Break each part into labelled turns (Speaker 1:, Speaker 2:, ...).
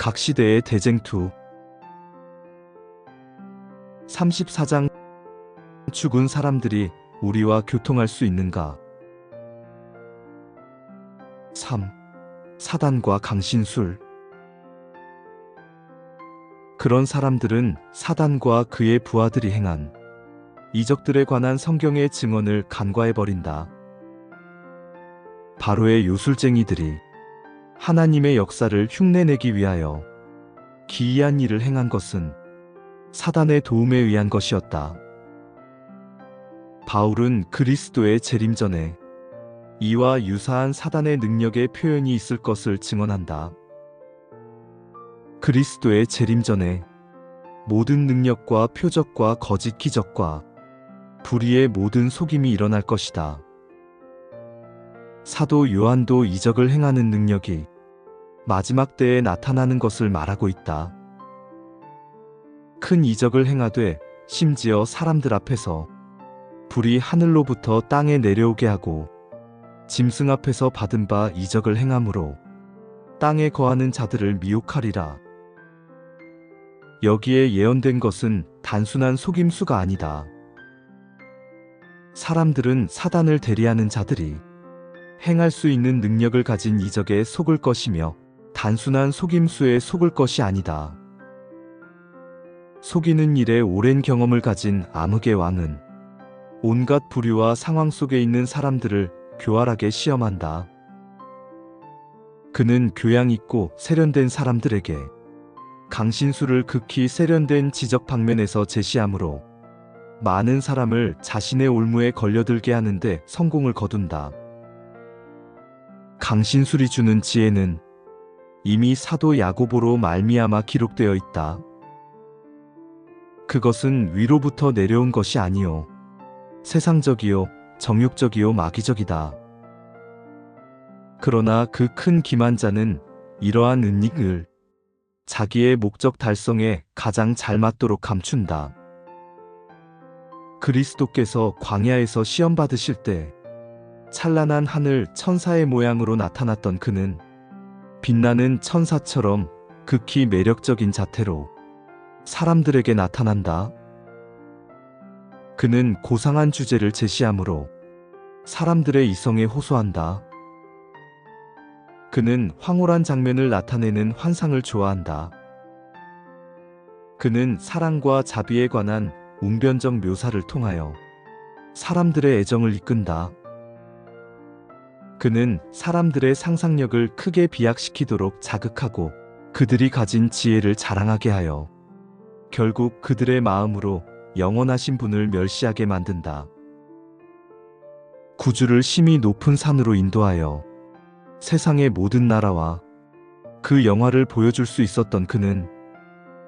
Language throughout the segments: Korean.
Speaker 1: 각 시대의 대쟁투 34장 죽은 사람들이 우리와 교통할 수 있는가? 3. 사단과 강신술 그런 사람들은 사단과 그의 부하들이 행한 이적들에 관한 성경의 증언을 간과해버린다. 바로의 요술쟁이들이 하나님의 역사를 흉내내기 위하여 기이한 일을 행한 것은 사단의 도움에 의한 것이었다. 바울은 그리스도의 재림 전에 이와 유사한 사단의 능력의 표현이 있을 것을 증언한다. 그리스도의 재림 전에 모든 능력과 표적과 거짓 기적과 불의의 모든 속임이 일어날 것이다. 사도 요한도 이적을 행하는 능력이 마지막 때에 나타나는 것을 말하고 있다. 큰 이적을 행하되 심지어 사람들 앞에서 불이 하늘로부터 땅에 내려오게 하고 짐승 앞에서 받은 바 이적을 행함으로 땅에 거하는 자들을 미혹하리라. 여기에 예언된 것은 단순한 속임수가 아니다. 사람들은 사단을 대리하는 자들이 행할 수 있는 능력을 가진 이적에 속을 것이며 단순한 속임수에 속을 것이 아니다. 속이는 일에 오랜 경험을 가진 암흑의 왕은 온갖 부류와 상황 속에 있는 사람들을 교활하게 시험한다. 그는 교양 있고 세련된 사람들에게 강신수를 극히 세련된 지적 방면에서 제시하므로 많은 사람을 자신의 올무에 걸려들게 하는데 성공을 거둔다. 강신술이 주는 지혜는 이미 사도 야고보로 말미암아 기록되어 있다. 그것은 위로부터 내려온 것이 아니요 세상적이요 정욕적이요 마귀적이다. 그러나 그 큰 기만자는 이러한 은닉을 자기의 목적 달성에 가장 잘 맞도록 감춘다. 그리스도께서 광야에서 시험 받으실 때 찬란한 하늘 천사의 모양으로 나타났던 그는 빛나는 천사처럼 극히 매력적인 자태로 사람들에게 나타난다. 그는 고상한 주제를 제시하므로 사람들의 이성에 호소한다. 그는 황홀한 장면을 나타내는 환상을 좋아한다. 그는 사랑과 자비에 관한 웅변적 묘사를 통하여 사람들의 애정을 이끈다. 그는 사람들의 상상력을 크게 비약시키도록 자극하고 그들이 가진 지혜를 자랑하게 하여 결국 그들의 마음으로 영원하신 분을 멸시하게 만든다. 구주를 심히 높은 산으로 인도하여 세상의 모든 나라와 그 영화를 보여줄 수 있었던 그는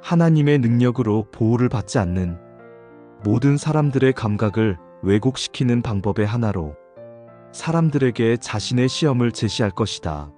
Speaker 1: 하나님의 능력으로 보호를 받지 않는 모든 사람들의 감각을 왜곡시키는 방법의 하나로 사람들에게 자신의 시험을 제시할 것이다.